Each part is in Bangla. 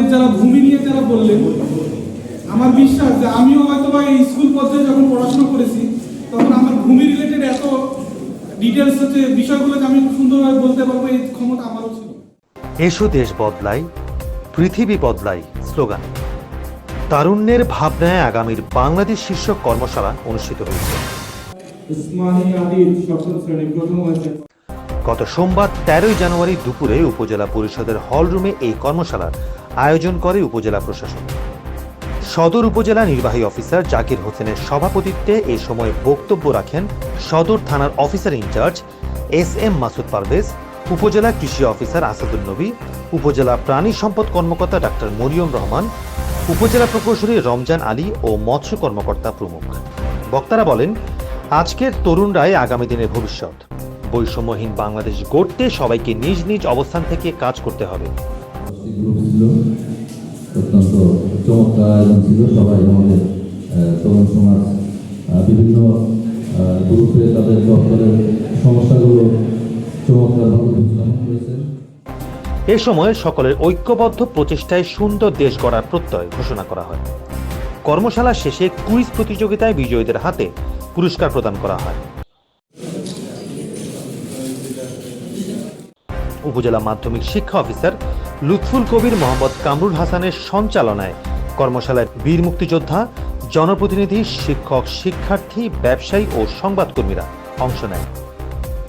আমাদের যারা ভূমি নিয়ে যারা বললেন আমার বিশ্বাস যে আমিও হয়তো বা এই স্কুল পর্যায়ে যখন পড়াশোনা করেছি তখন আমার ভূমি রিলেটেড এত ডিটেলস হচ্ছে বিষয়গুলোকে আমি সুন্দরভাবে বলতে পারব এই ক্ষমতা আমারও ছিল। এসো দেশ বদলাই পৃথিবী বদলাই স্লোগান। তারুণ্যের ভাবনায় আগামীর বাংলাদেশ শীর্ষক কর্মশালা অনুষ্ঠিত হয়েছে। গত সোমবার তেরোই জানুয়ারি দুপুরে উপজেলা পরিষদের হল রুমে এই কর্মশালার আয়োজন করে উপজেলা প্রশাসন। সদর উপজেলা নির্বাহী অফিসার জাকির হোসেনের সভাপতিত্বে এ সময় বক্তব্য রাখেন সদর থানার officer in charge S M Masud Parvez, উপজেলা কৃষি অফিসার আসাদুল নবী, উপজেলা প্রাণী সম্পদ কর্মকর্তা ডাক্তার মরিয়ম রহমান, উপজেলা প্রকৌশলী রমজান আলী ও মৎস্য কর্মকর্তা প্রমুখ। বক্তারা বলেন, আজকের তরুণরাই আগামী দিনের ভবিষ্যৎ। বৈষম্যহীন বাংলাদেশ গড়তে সবাইকে নিজ নিজ অবস্থান থেকে কাজ করতে হবে। গ্রুপ ছিল। অত্যন্ত চমৎকার ছিল। সবাই আমাদের তরুণ সমাজ বিভিন্ন গ্রুপে তাদের দপ্তরের সমস্যাগুলো চমৎকারভাবে এ সময় সকলের ঐক্যবদ্ধ প্রচেষ্টায় সুন্দর দেশ গড়ার প্রত্যয় ঘোষণা করা হয়। কর্মশালা শেষে কুইজ প্রতিযোগিতায় বিজয়ীদের হাতে পুরস্কার প্রদান করা হয়। উপজেলা মাধ্যমিক শিক্ষা অফিসার লুৎফুল কবির মোহাম্মদ কামরুল হাসানের সঞ্চালনায়। কর্মশালায় বীর মুক্তিযোদ্ধা জনপ্রতিনিধি শিক্ষক শিক্ষার্থী ব্যবসায়ী ও সংবাদকর্মীরা অংশ নেয়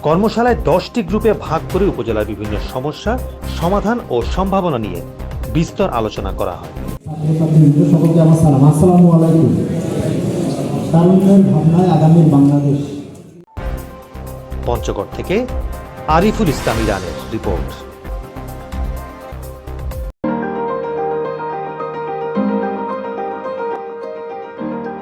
কর্মশালায় দশটি গ্রুপে ভাগ করে উপজেলার বিভিন্ন সমস্যা সমাধান ও সম্ভাবনা নিয়ে বিস্তর আলোচনা করা হয়। পঞ্চগড় থেকে আরিফুল ইসলাম ইরানের রিপোর্ট। Thank you.